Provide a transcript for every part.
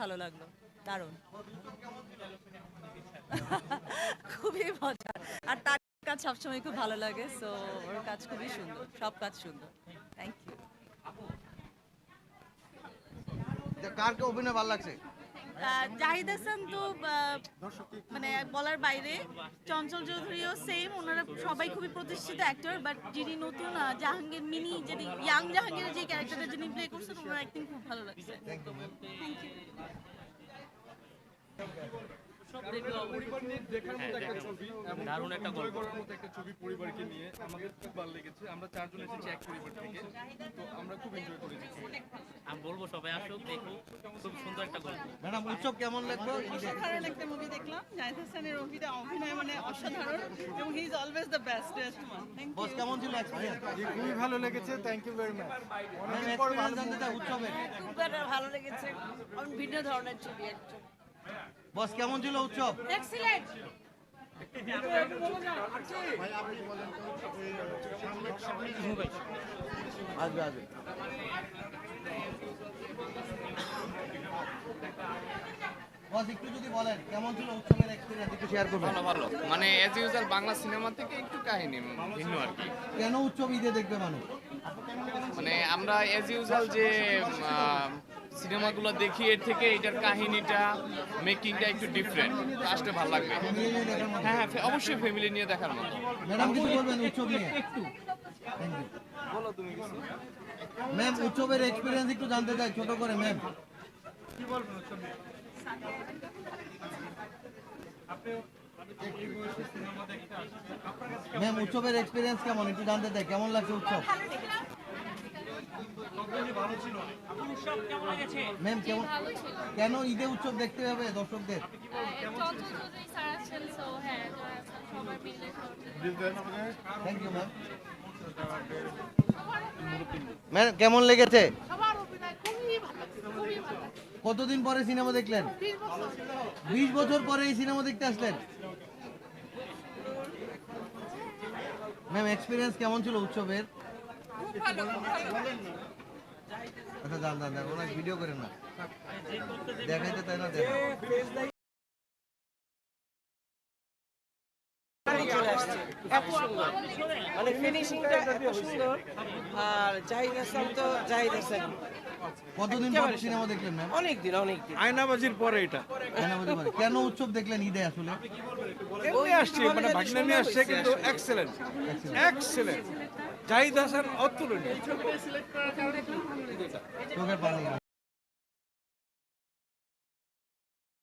ভালো লাগল, দারুণ। খুবই মজা। আর তার কাজ সবসময় খুব ভালো লাগে সো ওর কাজ খুবই সুন্দর, সব কাজ সুন্দর। থ্যাংক ইউ কারকে অভিনয় ভালো লাগছে? জাহিদ হাসান তো মানে বলার বাইরে চঞ্চল চৌধুরীও সেম ওনারা সবাই খুবই প্রতিষ্ঠিত অ্যাক্টর বাট যিনি নতুন জাহাঙ্গীর মিনি যিনি ইয়াং জাহাঙ্গীরের যে ক্যারেক্টারটা যিনি প্লে করছেন ওনার অ্যাক্টিং খুব ভালো লাগছে। থ্যাংক ইউ দেখার মতো একটা ছবি এবং দারুণ একটা গল্প। করার মতো একটা ছবি পরিবারকে নিয়ে আমাদের খুব ভালো লেগেছে। আমরা চারজন এসেছি এক পরিবার থেকে তো আমরা খুব এনজয় করেছি আমি বলব সবাই আসুক দেখুক খুব সুন্দর একটা গল্প। ম্যাডাম উৎসব কেমন লাগল? অসাধারণ একটা মুভি দেখলাম। জাহিদ হাসানের অভিনয় অভিনয় মানে অসাধারণ এবং he is always the best best one thank boss কেমন ছিল এক্সপিরিয়েন্স খুবই ভালো লেগেছে। Thank you very much experience জানতে চাই উৎসবের। খুব ভালো লেগেছে। ভিন্ন ধরনের ছবি একটু বস কেমন ছিল উৎসব? এক্সিলেন্ট আসবে আসবে। বস একটু যদি বলেন কেমন ছিল উৎসবের এক্সপিরিয়েন্স একটু শেয়ার করবেন? ভালো ভালো। মানে অ্যাজ ইউজুয়াল বাংলা সিনেমা থেকে একটু কাহিনী ভিন্ন আর কি। কেন উৎসব ঈদে দেখবে মানুষ? মানে আমরা অ্যাজ ইউজুয়াল যে সিনেমাগুলো দেখি এর থেকে এটার কাহিনীটা মেকিংটা একটু ডিফারেন্ট আসতে ভালো লাগবে। নিয়ে হ্যাঁ হ্যাঁ অবশ্যই ফ্যামিলি নিয়ে দেখার মতো। ম্যাডাম কিছু বলবেন উৎসব নিয়ে ইউ বলো তুমি কিছু। ম্যাম উৎসবের এক্সপিরিয়েন্স একটু জানতে চাই ছোট করে ম্যাম। ম্যাম উৎসবের এক্সপিরিয়েন্স কেমন? একটু জানতে চাই কেমন লাগছে উৎসব? ম্যাম কেমন কেন ঈদে উৎসব দেখতে হবে দর্শকদের? হ্যাঁ থ্যাংক ইউ ম্যাম ম্যাম কেমন লেগেছে? কতদিন পরে সিনেমা দেখলেন? বিশ বছর। পরে এই সিনেমা দেখতে আসলেন? ম্যাম এক্সপিরিয়েন্স কেমন ছিল উৎসবের? আচ্ছা যান যান যান ওনাকে ভিডিও করেন না। দেখাইতে তাই না মানে ফিনিশিংটা এত সুন্দর। আর জাহিদ হাসান তো জাহিদ হাসান। কতদিন পর সিনেমা দেখলেন ম্যাম? অনেক দিন অনেক দিন। আয়নাবাজির পরে এটা। পারে? কেন উৎসব দেখলেন ঈদে আসলে? ওই আসছে মানে ভাগনা নিয়ে আসছে কিন্তু এক্সেলেন্ট এক্সেলেন্ট জাহিদ হাসান অতুলনীয়।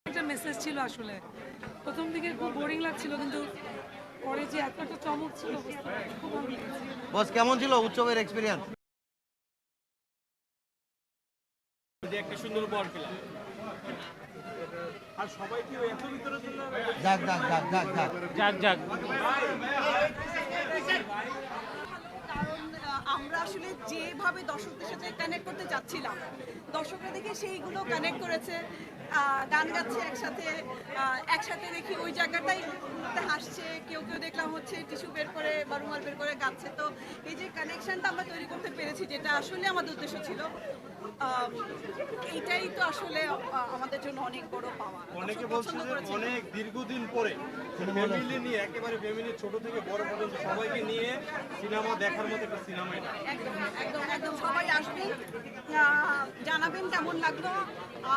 একটা মেসেজ ছিল আসলে। প্রথম দিকে খুব বোরিং লাগছিল কিন্তু পরে যে এত একটা চমক ছিল খুব ভালো লেগেছে। বস কেমন ছিল উৎসবের এক্সপিরিয়েন্স একটা সুন্দর বর পেলাম যাক যাক যাক যাক যাক। যাক যাক। কারণ আহ, আমরা আসলে যেভাবে দর্শকদের সাথে কানেক্ট করতে চাচ্ছিলাম, দর্শকরা দেখে সেইগুলো কানেক্ট করেছে গান গাচ্ছে একসাথে একসাথে দেখি ওই জায়গাটাই হাসছে, কেউ কেউ দেখলাম হচ্ছে টিস্যু বের করে বা রুমাল বের করে গাচ্ছে। তো এই যে কানেকশানটা আমরা তৈরি করতে পেরেছি, যেটা আসলে আমাদের উদ্দেশ্য ছিল আহ, এইটাই তো আসলে আমাদের জন্য অনেক বড় পাওয়া। অনেকে বলছে যে। অনেক দীর্ঘদিন পরে ফ্যামিলি নিয়ে একেবারে ফ্যামিলি ছোট থেকে বড় পর্যন্ত সবাইকে নিয়ে সিনেমা দেখার মতো একটা সিনেমা এটা একদম একদম একদম সবাই আসবেন। জানাবেন কেমন লাগল।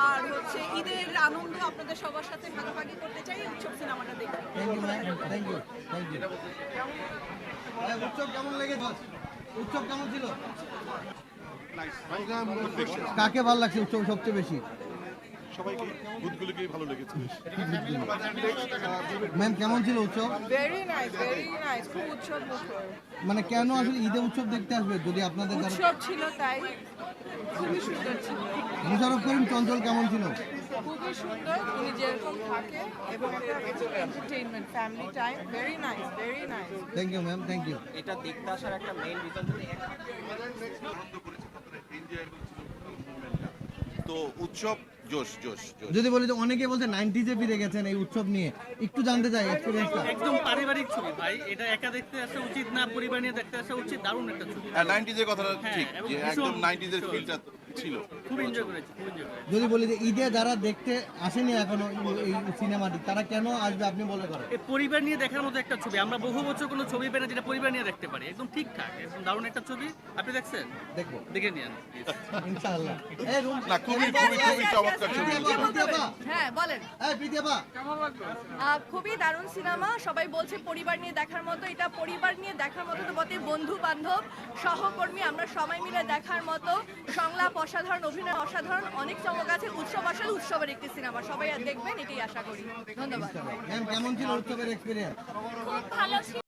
আর হচ্ছে ঈদের আনন্দ আপনাদের সবার সাথে ভাগাভাগি করতে চাই উৎসব সিনেমাটা দেখে থ্যাংক ইউ থ্যাংক ইউ উৎসব কেমন লেগেছে? উৎসব কেমন ছিল? কাকে ভালো লাগছে উৎসব সবচেয়ে বেশি? সবাইকে ভূতগুলোকেই ভালো লেগেছে। ম্যাম কেমন ছিল উৎসব? ভেরি নাইস ভেরি নাইস খুব উৎসব মুখর মানে কেন আসলে ঈদে উৎসব দেখতে আসবে যদি আপনাদের উৎসব ছিল তাই খুবই সুন্দর ছিল। মোশারফ করিম চঞ্চল কেমন ছিল? খুবই সুন্দর উনি যেরকম থাকে এবং একটা entertainment family time very nice very nice thank you ma'am thank you এটা দেখতে আসার একটা মেইন রিজন যদি তো উৎসব জোশ জোশ যদি বলি যে অনেকে বলছে নাইনটিজে ফিরে গেছেন এই উৎসব নিয়ে একটু জানতে চাই এক্সপিরিয়েন্সটা একদম পারিবারিক ছবি ভাই এটা একা দেখতে আসা উচিত না পরিবার নিয়ে দেখতে আসা উচিত দারুণ একটা ছবি। নাইনটিজের কথাটা হ্যাঁ, ঠিক যে একদম নাইনটিজের। ফিলটা ছিল। যদি বলি যে ঈদে যারা দেখতে আসেনি এখনও এই সিনেমাটি তারা কেন আসবে আপনি বলে করেন? পরিবার নিয়ে দেখার মতো একটা ছবি আমরা বহু বছর কোনো ছবি পেয়ে যেটা পরিবার নিয়ে দেখতে পারি একদম ঠিকঠাক একদম দারুণ একটা ছবি আপনি দেখছেন? দেখব। দেখে নিন ইনশাআল্লাহ। এই রুম না খুবই খুবই খুবই চমৎকার ছবি। হ্যাঁ বলেন। এই আহ, খুবই দারুণ সিনেমা সবাই বলছে পরিবার নিয়ে দেখার মতো এটা পরিবার নিয়ে দেখার মতো তো বটে বন্ধু বান্ধব সহকর্মী আমরা সবাই মিলে দেখার মতো সংলাপ অসাধারণ অভিনয় অসাধারণ অনেক চমক আছে। উৎসব আসলে উৎসবের একটি সিনেমা। সবাই আর দেখবেন এটাই আশা করি। ধন্যবাদ। কেমন ছিল উৎসবের এক্সপিরিয়েন্স খুব ভালো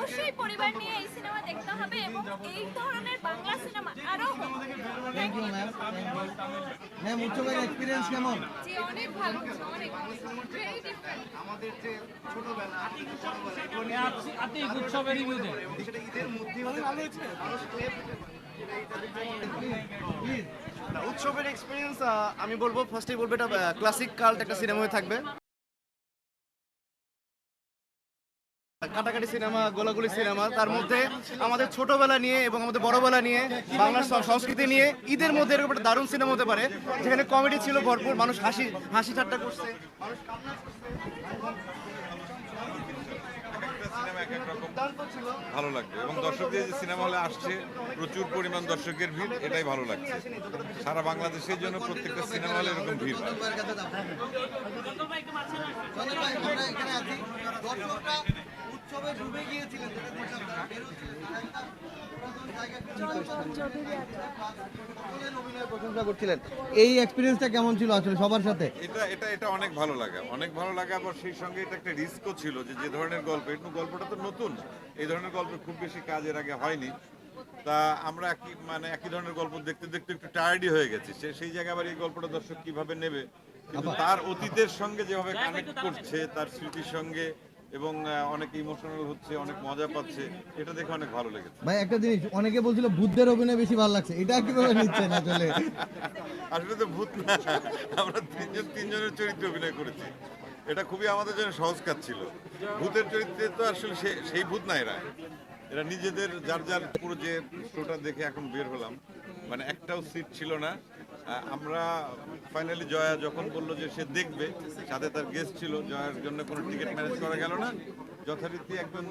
অবশ্যই পরিবার নিয়ে এই সিনেমা দেখতে হবে এবং এই ধরনের বাংলা সিনেমা আরও থ্যাংক ইউ ম্যাম ম্যাম উৎসবের এক্সপিরিয়েন্স কেমন? যে অনেক ভালো অনেক ভেরি ডিফারেন্ট উৎসবের এক্সপিরিয়েন্স আমি বলব ফার্স্টেই বলব এটা ক্লাসিক কাল্ট একটা সিনেমা হয়ে থাকবে। কাটাকাটি সিনেমা গোলাগুলি সিনেমা তার মধ্যে আমাদের ছোটবেলা নিয়ে এবং আমাদের বড়বেলা নিয়ে বাংলার সংস্কৃতি নিয়ে ঈদের মধ্যে এরকম একটা দারুণ সিনেমা হতে পারে যেখানে কমেডি ছিল ভরপুর মানুষ হাসি হাসি ঠাট্টা করছে মানুষ কান্না ভালো লাগবে। এবং দর্শকদের যে সিনেমা হলে আসছে প্রচুর পরিমাণ দর্শকের ভিড় এটাই ভালো লাগছে। সারা বাংলাদেশের জন্য প্রত্যেকটা সিনেমা হলে এরকম ভিড় উৎসবে ডুবে গিয়েছিলেন প্রশংসা করছিলেন। এই এক্সপিরিয়েন্সটা কেমন ছিল আসলে সবার সাথে? এটা এটা এটা অনেক ভালো লাগা। অনেক ভালো লাগা আবার সেই সঙ্গে এটা একটা রিস্কও ছিল যে যে ধরনের গল্প একটু গল্পটা তো নতুন। এই ধরনের গল্প খুব বেশি কাজের আগে হয়নি। তা আমরা একই মানে একই ধরনের গল্প দেখতে দেখতে একটু টায়ার্ডই হয়ে গেছি। সে সেই জায়গায় আবার এই গল্পটা দর্শক কীভাবে নেবে? কিন্তু তার অতীতের সঙ্গে যেভাবে কানেক্ট করছে তার স্মৃতির সঙ্গে এবং অনেক ইমোশনাল হচ্ছে অনেক মজা পাচ্ছে এটা দেখে অনেক ভালো লেগেছে। ভাই একটা জিনিস অনেকে বলছিল বুদ্ধের অভিনয় বেশি ভালো লাগছে এটা কীভাবে নিচ্ছেন আসলে? আসলে তো ভূত না আমরা তিনজন তিনজনের চরিত্রে অভিনয় করেছি। এটা খুবই আমাদের জন্য সহজ কাজ ছিল। ভূতের চরিত্রে তো আসলে সেই ভূত না এরা। এরা নিজেদের যার যার পুরো যে শোটা দেখে এখন বের হলাম। মানে একটাও সিট ছিল না আমরা ফাইনালি জয়া যখন বলল যে সে দেখবে, সাথে তার গেস্ট ছিল, জয়ার জন্য কোনো টিকিট ম্যানেজ করা গেল না। যথারীতি একজন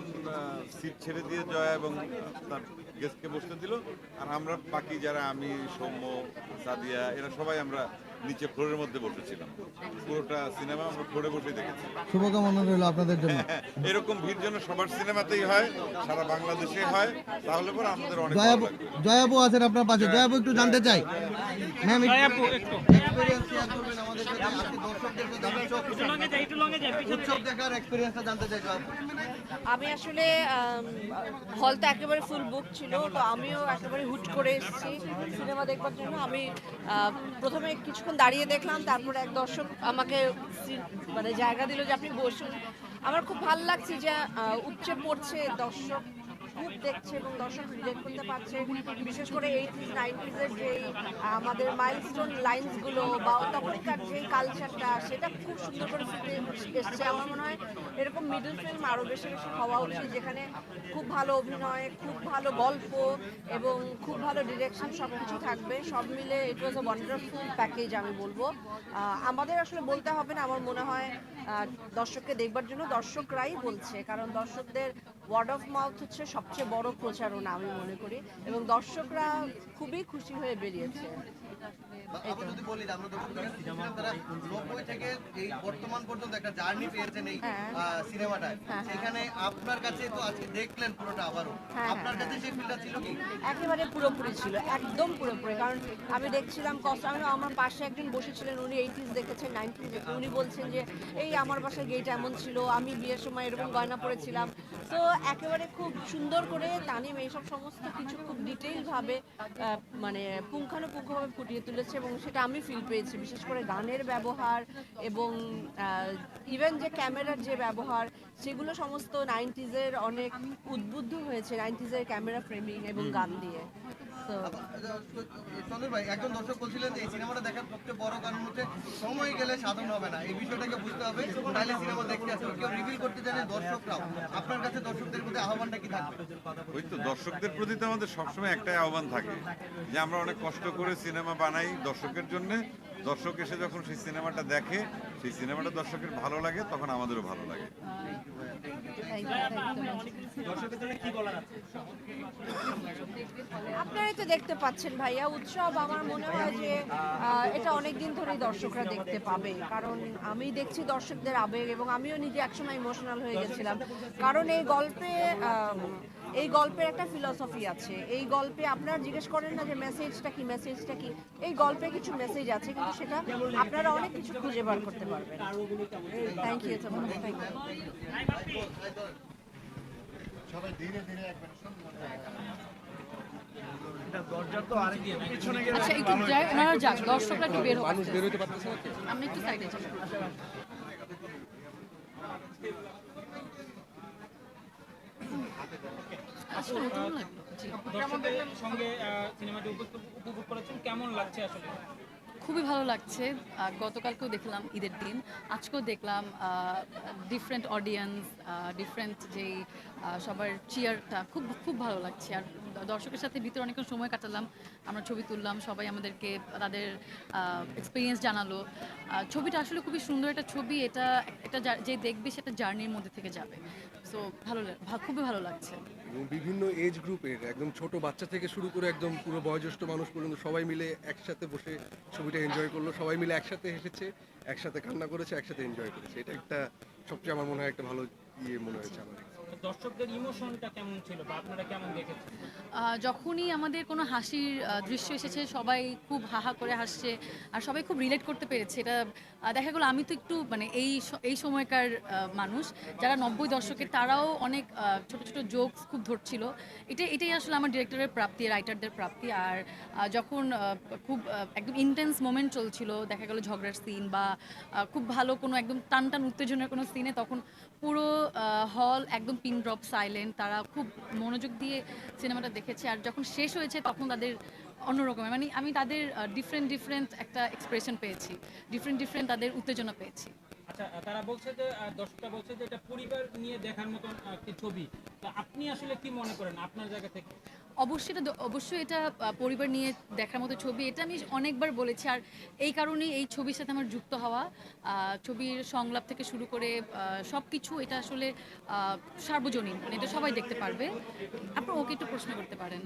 সিট ছেড়ে দিয়ে জয়া এবং তার গেস্টকে বসতে দিল। আর আমরা বাকি যারা আমি, সৌম্য, সাদিয়া, এরা সবাই আমরা নিচে ফ্লোরের মধ্যে বসেছিলাম। পুরোটা সিনেমা আমরা ফ্লোরে বসে দেখেছি। শুভকামনা রইল আপনাদের জন্য। হ্যাঁ, এরকম ভিড় যেন সবার সিনেমাতেই হয় সারা বাংলাদেশে হয় তাহলে পরে আমাদের অনেক জয়াবু জয়াবু আছেন আপনার পাশে। জয়াবু একটু জানতে চাই। ম্যাম এক্সপেরিয়েন্স শেয়ার করবেন আমাদের সাথে। দর্শকদের সাথে উৎসব উৎসব দেখার এক্সপিরিয়েন্সটা জানতে চাই আমি আসলে হল তো একেবারে ফুল বুক ছিল তো আমিও একেবারে হুট করে এসেছি সিনেমা দেখবার জন্য। আমি প্রথমে কিছুক্ষণ দাঁড়িয়ে দেখলাম তারপরে এক দর্শক আমাকে মানে জায়গা দিল যে আপনি বসুন। আমার খুব ভালো লাগছে যে উচ্চে উপচে পড়ছে দর্শক খুব দেখছে এবং দর্শক রিলেট করতে পারছে বিশেষ করে এইটিস নাইনটিজের যে আমাদের মাইলস্টোন লাইন্সগুলো বা তখনকার যে কালচারটা সেটা খুব সুন্দর করে ফুটে এসছে। আমার মনে হয় এরকম মিডল ফিল্ম আরও বেশি বেশি হওয়া উচিত, যেখানে খুব ভালো অভিনয়, খুব ভালো গল্প এবং খুব ভালো ডিরেকশন সব কিছু থাকবে। সব মিলে ইট ওয়াজ আ ওয়ান্ডারফুল প্যাকেজ আমি বলব। আমাদের আসলে বলতে হবে না, আমার মনে হয় দর্শককে দেখবার জন্য দর্শকরাই বলছে, কারণ দর্শকদের ওয়ার্ড অফ মাউথ হচ্ছে সবচেয়ে বড় প্রচারণা আমি মনে করি এবং দর্শকরা খুবই খুশি হয়ে বেরিয়েছে। আমরা যদি বলি যে আমরা দর্শকদের কাছে তারা নব্বই থেকে এই বর্তমান পর্যন্ত একটা জার্নি পেয়েছেন এই হ্যাঁ। সিনেমাটায়। সেখানে আপনার কাছে তো আজকে দেখলেন পুরোটা আবারও। হ্যাঁ, আপনার কাছে সেই ফিলটা ছিল কি? একেবারে পুরোপুরি ছিল একদম পুরোপুরি। কারণ আমি দেখছিলাম কষ্ট আমি আমার পাশে একজন বসেছিলেন উনি এইটিস দেখেছেন নাইনটিস দেখেছেন। উনি বলছেন যে এই আমার বাসার গেট এমন ছিল আমি বিয়ের সময় এরকম গয়না পরেছিলাম। তো একেবারে খুব সুন্দর করে তানিম এইসব সমস্ত কিছু খুব ডিটেইলভাবে মানে পুঙ্খানুপুঙ্খভাবে ফুটিয়ে তুলেছে। এবং সেটা আমি ফিল পেয়েছি বিশেষ করে গানের ব্যবহার এবং ইভেন যে ক্যামেরার যে ব্যবহার সেগুলো সমস্ত নাইনটিজের অনেক উদ্বুদ্ধ হয়েছে নাইনটিজের ক্যামেরা ফ্রেমিং এবং গান দিয়ে। চন্দ্র ভাই একজন দর্শক বলছিলেন যে এই সিনেমাটা দেখার সবচেয়ে বড় কারণ হচ্ছে সময় গেলে সাধন হবে না। এই বিষয়টাকে বুঝতে হবে তাহলে সিনেমা দেখতে আসবে কেউ রিভিল করতে জানে দর্শকরাও আপনার কাছে দর্শকদের প্রতি আহ্বানটা কি থাকবে? ওই তো দর্শকদের প্রতি তো আমাদের সবসময় একটাই আহ্বান থাকে যে আমরা অনেক কষ্ট করে সিনেমা বানাই দর্শকের জন্য। দর্শক এসে যখন সেই সিনেমাটা দেখে, সেই সিনেমাটা দর্শকের ভালো লাগে, তখন আমাদেরও ভালো লাগে। আপনারাই তো দেখতে পাচ্ছেন ভাইয়া, উৎসব আমার মনে হয় যে এটা অনেক দিন ধরেই দর্শকরা দেখতে পাবে। কারণ আমি দেখছি দর্শকদের আবেগ এবং আমিও নিজে একসময় ইমোশনাল হয়ে গেছিলাম। কারণ এই গল্পে এই গল্পের একটা ফিলসফি আছে। এই গল্পে আপনারা জিজ্ঞেস করেন না যে মেসেজটা কি মেসেজটা কি? এই গল্পে কিছু মেসেজ আছে কিন্তু সেটা আপনারা অনেক কিছু খুঁজে বার করতে পারবেন। Thank you so much thank you আচ্ছা একটু যাই ওনারা যাক দর্শকরা একটু বের হোক মানুষ বের হতে পারতেছে আমরা একটু সাইডে যাই আসলে নতুন লাগল জি দর্শকদের সঙ্গে সিনেমাটি উপভোগ করেছেন কেমন লাগছে আসলে খুবই ভালো লাগছে। গতকালকেও দেখলাম ঈদের দিন। আজকেও দেখলাম ডিফারেন্ট অডিয়েন্স ডিফারেন্ট যেই সবার চিয়ারটা খুব খুব ভালো লাগছে। আর দর্শকের সাথে ভিতরে অনেকক্ষণ সময় কাটালাম। আমরা ছবি তুললাম সবাই আমাদেরকে তাদের এক্সপিরিয়েন্স জানালো। ছবিটা আসলে খুবই সুন্দর একটা ছবি। এটা একটা যে দেখবে সেটা জার্নির মধ্যে থেকে যাবে। সো ভালো খুবই ভালো লাগছে। বিভিন্ন এজ গ্রুপের একদম ছোট বাচ্চা থেকে শুরু করে একদম পুরো বয়োজ্যেষ্ঠ মানুষ পর্যন্ত সবাই মিলে একসাথে বসে ছবিটা এনজয় করল, সবাই মিলে একসাথে হেসেছে, একসাথে কান্না করেছে, একসাথে এনজয় করেছে। এটা একটা সবচেয়ে আমার মনে হয় একটা ভালো ইয়ে মনে হয়েছে আমার। দর্শকদের ইমোশনটা কেমন ছিল বা আপনারা কেমন দেখেছেন? যখনই আমাদের কোনো হাসির দৃশ্য এসেছে, সবাই খুব হাহা করে হাসছে আর সবাই খুব রিলেট করতে পেরেছে। এটা দেখা গেলো আমি তো একটু মানে এই এই সময়কার মানুষ। যারা নব্বই দশকের তারাও অনেক ছোট ছোট জোকস খুব ধরছিল। এটা, এটাই আসলে আমার ডিরেক্টরের প্রাপ্তি রাইটারদের প্রাপ্তি। আর যখন খুব একদম ইন্টেন্স মোমেন্ট চলছিল, দেখা গেলো ঝগড়ার সিন বা খুব ভালো কোনো একদম টান টান উত্তেজনার কোনো সিনে তখন পুরো হল একদম পিন ড্রপ সাইলেন্ট তারা খুব মনোযোগ দিয়ে সিনেমাটা দেখেছে। আর যখন শেষ হয়েছে, তখন তাদের অন্যরকমের মানে আমি তাদের ডিফারেন্ট ডিফারেন্ট একটা এক্সপ্রেশন পেয়েছি। ডিফারেন্ট ডিফারেন্ট তাদের উত্তেজনা পেয়েছি। আচ্ছা তারা বলছে যে দর্শকরা বলছে যে, এটা পরিবার নিয়ে দেখার মতন একটি ছবি। আপনি আসলে কি মনে করেন আপনার জায়গা থেকে? অবশ্যই এটা অবশ্যই এটা পরিবার নিয়ে দেখার মতো ছবি। এটা আমি অনেকবার বলেছি, আর এই কারণেই এই ছবির সাথে আমার যুক্ত হওয়া। ছবির সংলাপ থেকে শুরু করে সব কিছু এটা আসলে সার্বজনীন মানে এটা সবাই দেখতে পারবে। আপনার ওকে একটু প্রশ্ন করতে পারেন।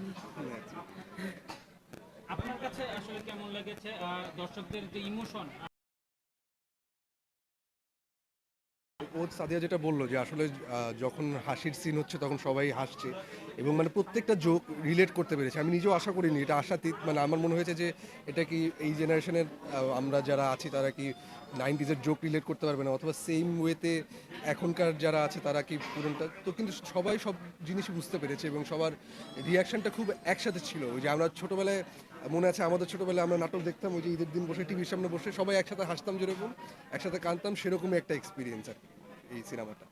আপনার কাছে আসলে কেমন লেগেছে? দর্শকদের যে ইমোশন ও সাদিয়া যেটা বলল যে আসলে যখন হাসির সিন হচ্ছে তখন সবাই হাসছে এবং মানে প্রত্যেকটা জোক রিলেট করতে পেরেছে। আমি নিজেও আশা করিনি, এটা আশাতীত মানে আমার মনে হয়েছে যে এটা কি এই জেনারেশনের আমরা যারা আছি তারা কি নাইনটিজের জোক রিলেট করতে পারবে না? অথবা সেম ওয়েতে এখনকার যারা আছে তারা কি পুরনটা, তো কিন্তু সবাই সব জিনিসই বুঝতে পেরেছে এবং সবার রিয়াকশনটা খুব একসাথে ছিল। ওই যে আমরা ছোটোবেলায়, মনে আছে আমাদের ছোটোবেলায় আমরা নাটক দেখতাম, ওই যে ঈদের দিন বসে টিভির সামনে বসে সবাই একসাথে হাসতাম যেরকম, একসাথে কাঁদতাম সেরকমই একটা এক্সপিরিয়েন্স আর এই সিনেমাটা।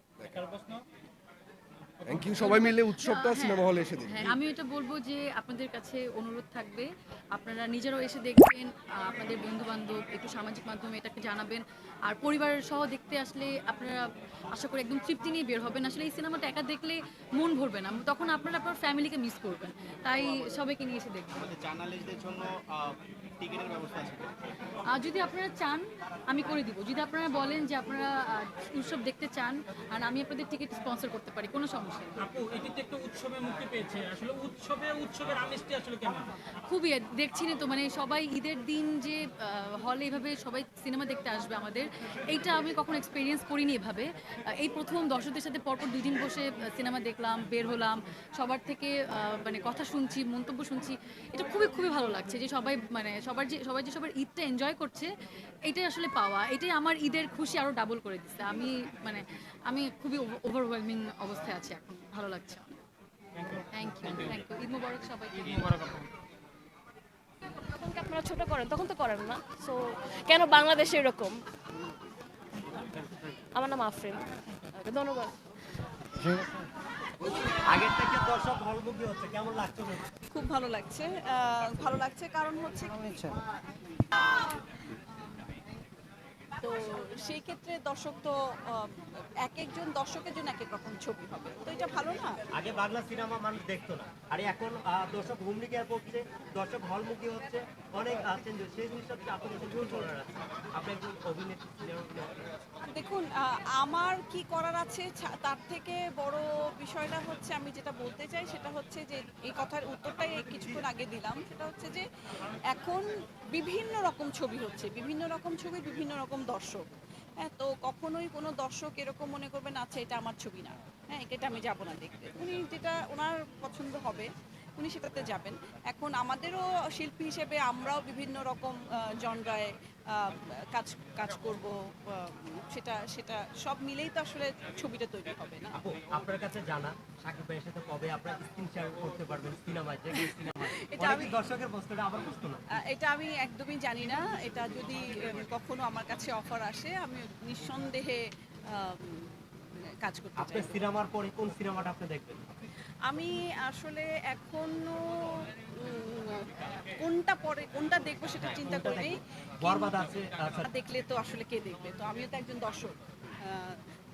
থ্যাংক ইউ সবাই মিলে উৎসবটা সিনেমা হলে এসে দেখি হ্যাঁ আমি এটা বলব যে আপনাদের কাছে অনুরোধ থাকবে। আপনারা নিজেরাও এসে দেখবেন আপনাদের বন্ধু বান্ধব একটু সামাজিক মাধ্যমে এটাকে জানাবেন। আর পরিবার সহ দেখতে আসলে আপনারা আশা করি একদম তৃপ্তি নিয়ে বের হবেন। আসলে এই সিনেমাটা একা দেখলে মন ভরবে না। তখন আপনারা আপনার ফ্যামিলিকে মিস করবেন। তাই সবাইকে নিয়ে এসে দেখবেন। জার্নালিস্টদের জন্য টিকিটের ব্যবস্থা আছে? আর যদি আপনারা চান আমি করে দিব। যদি আপনারা বলেন যে আপনারা উৎসব দেখতে চান আর আমি আপনাদের টিকিট স্পন্সর করতে পারি কোনো সমস্যা নেই। আপু এটিতে একটা উৎসবে মুক্তি পেয়েছে। আসলে উৎসবে উৎসবের আমেজটি আসলে কেমন? খুবই দেখছিনি তো মানে সবাই ঈদের দিন যে হলে এভাবে সবাই সিনেমা দেখতে আসবে আমাদের এইটা আমি কখনো এক্সপিরিয়েন্স করিনি এভাবে। এই প্রথম দর্শকদের সাথে পরপর দুই দিন বসে সিনেমা দেখলাম বের হলাম সবার থেকে আহ, মানে কথা শুনছি মন্তব্য শুনছি এটা খুবই খুবই ভালো লাগছে যে সবাই মানে সবার যে সবাই যে সবার ঈদটা এনজয় করছে এটাই আসলে পাওয়া। এটাই আমার ঈদের খুশি আরও ডাবল করে দিচ্ছে। আমি মানে আমি খুবই ওভারওয়েলমিং অবস্থায় আছি এখন। ভালো লাগছে thank you thank you Eid মুবারক সবাইকে। তখন আপনারা ছোট করেন তখন তো করেন না। সো কেন বাংলাদেশে এরকম? আমার নাম আফরিন। ধন্যবাদ। আগের থেকে দর্শক হলমুখী হচ্ছে? কেমন লাগছে? খুব ভালো লাগছে ভালো লাগছে। কারণ হচ্ছে তো সেই ক্ষেত্রে দর্শক তো এক একজন দর্শকের জন্য এক এক রকম ছবি হবে। তো এটা ভালো না? আগে বাংলা সিনেমা মানুষ দেখতো না। আর এখন দর্শক খেয়ে পড়ছে দর্শক হলমুখী হচ্ছে অনেক হচ্ছে সেই জিনিসটা আপনার কাছে ভুল করার আছে। আপনি একজন অভিনেত্রী দেখুন আমার কি করার আছে? তার থেকে বড় বিষয়টা হচ্ছে আমি যেটা বলতে চাই সেটা হচ্ছে যে এই কথার উত্তরটাই কিছুক্ষণ আগে দিলাম। সেটা হচ্ছে যে এখন বিভিন্ন রকম ছবি হচ্ছে, বিভিন্ন রকম ছবি, বিভিন্ন রকম দর্শক। হ্যাঁ তো কখনোই কোনো দর্শক এরকম মনে করবেন আচ্ছা এটা আমার ছবি না। হ্যাঁ এটা আমি যাব না দেখতে। উনি যেটা ওনার পছন্দ হবে উনি সেটাতে যাবেন। এখন আমাদেরও শিল্পী হিসেবে আমরাও বিভিন্ন রকম জনরায় কাজ কাজ করব সেটা সেটা সব মিলেই তো আসলে ছবিটা তৈরি হবে না? আপনার কাছে জানা সাকিব ভাইয়ের সাথে কবে আপনার স্ক্রিন শেয়ার করতে পারবেন? সিনেমায় যে সিনেমায়। এটা আমি- দর্শকের প্রশ্নটা আবার প্রশ্ন না। এটা আমি একদমই জানি না। এটা যদি কখনো আমার কাছে অফার আসে আমি নিঃসন্দেহে কাজ করতে চাই আপনার সিনেমার পরে কোন সিনেমাটা আপনি দেখবেন? আমি আসলে এখনও কোনটা পরে কোনটা দেখব সেটা চিন্তা কোনটা করি আচ্ছা। দেখলে তো আসলে কে দেখবে? তো আমিও তো একজন দর্শক।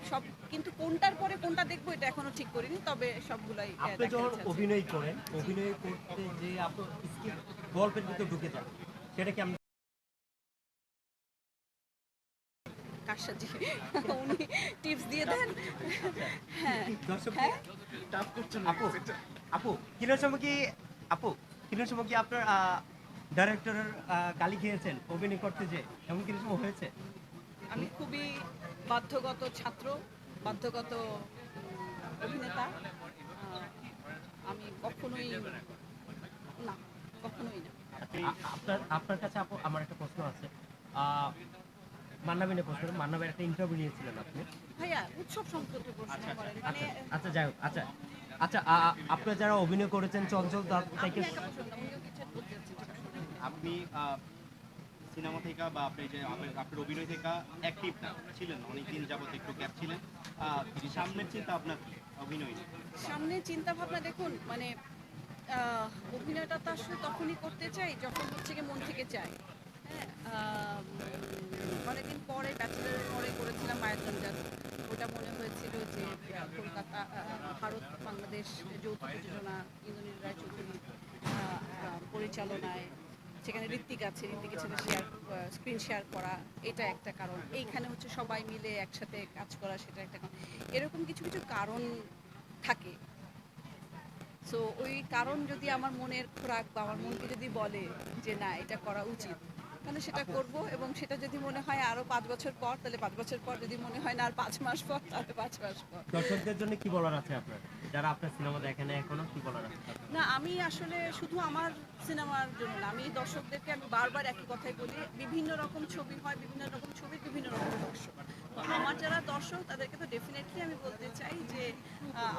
সব কিন্তু কোনটার পরে কোনটা দেখব এটা এখনও ঠিক করিনি তবে সবগুলাই আপনি যখন অভিনয় করেন অভিনয় করতে যে আপনার গল্পের ভিতরে ঢুকে যান সেটা কি কার উনি টিপস দিয়ে দেন। হ্যাঁ। হ্যাঁ? আপু আপু কিনার সময় কি আপু সময় কি আপনার ডাইরেক্টরের গালি খেয়েছেন অভিনয় করতে যে এমন কিছু সময় হয়েছে? আমি খুবই বাধ্যগত ছাত্র বাধ্যগত অভিনেতা। আমি কখনোই না কখনোই না। আপনার আপনার কাছে আপু আমার একটা প্রশ্ন আছে। আহ, মান্না প্রশ্ন মান্না একটা ইন্টারভিউ নিয়েছিলেন আপনি। ভাইয়া উৎসব সংক্রান্ত প্রশ্ন করেন মানে আচ্ছা আচ্ছা যাই হোক আচ্ছা। আচ্ছা আপনারা যারা অভিনয় করেছেন চঞ্চল দাস থেকে আপনি সিনেমা থেকে বা আপনি যে আপনার অভিনয় থেকে অ্যাক্টিভ না ছিলেন অনেকদিন যাবত একটু গ্যাপ ছিলেন। আহ, সামনের চিন্তা আপনার অভিনয় নিয়ে? সামনে চিন্তা ভাবনা দেখুন মানে আহ, অভিনয়টা তো আসলে তখনই করতে চাই যখন হচ্ছে মন থেকে চাই। উম, অনেকদিন পরে ব্যাচেলারের পরে করেছিলাম মায়াতঞ্জাল ওটা মনে হয়েছিল যে কলকাতা ভারত বাংলাদেশ যৌথ প্রযোজনা ইন্দ্রনীল রায়চৌধুরী আহ, আহ, পরিচালনায় সেখানে ঋত্বিক আছে ঋত্বিকের সাথে শেয়ার স্ক্রিন শেয়ার করা এটা একটা কারণ। এইখানে হচ্ছে সবাই মিলে একসাথে কাজ করা সেটা একটা কারণ। এরকম কিছু কিছু কারণ থাকে। সো ওই কারণ যদি আমার মনের খোরাক বা আমার মনকে যদি বলে যে না এটা করা উচিত তাহলে সেটা করব এবং সেটা যদি মনে হয় আরও পাঁচ বছর পর তাহলে পাঁচ বছর পর যদি মনে হয় না আর পাঁচ মাস পর তাহলে পাঁচ মাস পর। দর্শকদের জন্য কি বলার আছে আপনার? যারা আপনার সিনেমা দেখে না এখনও কি বলার আছে না আমি আসলে শুধু আমার সিনেমার জন্য না আমি দর্শকদেরকে আমি বারবার একই কথাই বলি বিভিন্ন রকম ছবি হয় বিভিন্ন রকম ছবির বিভিন্ন রকম দর্শক। তো আমার যারা দর্শক তাদেরকে তো ডেফিনেটলি আমি বলতে চাই যে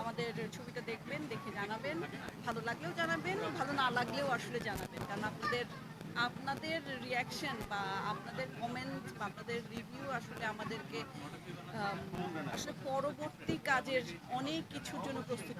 আমাদের ছবিটা দেখবেন দেখে জানাবেন ভালো লাগলেও জানাবেন ভালো না লাগলেও আসলে জানাবেন। কারণ আপনাদের আপনাদের রিয়াকশন বা আপনাদের কমেন্ট বা আপনাদের রিভিউ আসলে আমাদেরকে আসলে পরবর্তী কাজের অনেক কিছুর জন্য প্রস্তুত।